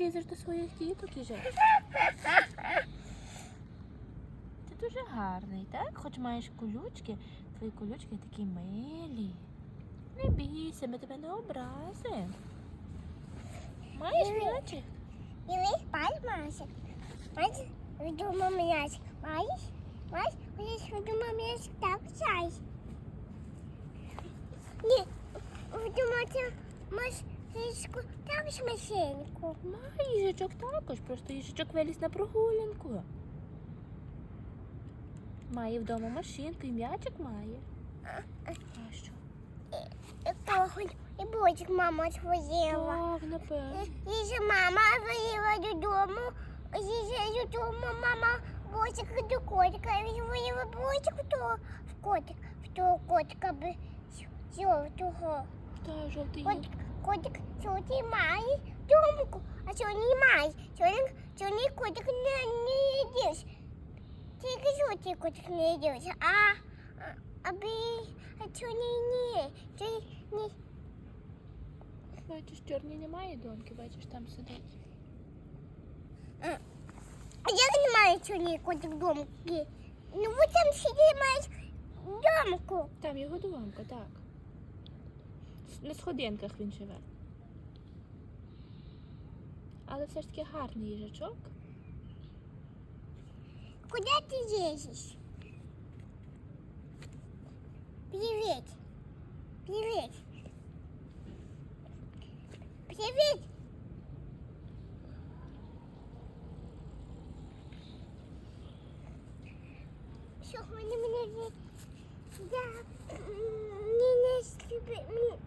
Лізеш до своїх діток і же. Ти дуже гарний, так? Хоч маєш колючки, твої колючки такі милі. Не бійся, ми тебе не образимо. Маєш м'ячик? Дивись, бачиш, Масик? Бачиш, вдома м'ячик. Бачиш? Бачиш, бачиш, вдома м'ячик так сяй. Ні, вдома це масичку так ж машинку. Має їжачок також, просто їжачок виліз на прогулянку. Має вдома машинку і м'ячик має. А що? І кохоль, і ботик мама своїла. Так, напевно. І же мама виїла додому. І додому мама ботик до котика. І виїла ботик то в котик, в того котика би жовтого. Та, жовтий. Котик, котик сьогодні має думку, а сьогодні має. Сьогодні, сьогодні котик не, не їдеш. Тільки жовтий котик не їдеш, а, а, аби, а сьогодні ні. Сьогодні ні. Бачиш, чорний немає доньки, бачиш, там сидить. А як немає сьогодні котик думки? Ну, ви там сидить маєш думку. Там його домка, так. На сходинках він живе. Але все ж таки гарний їжачок. Куди ти їздиш? Привіт. Привіт. Привіт. Сьогодні мене я м, не не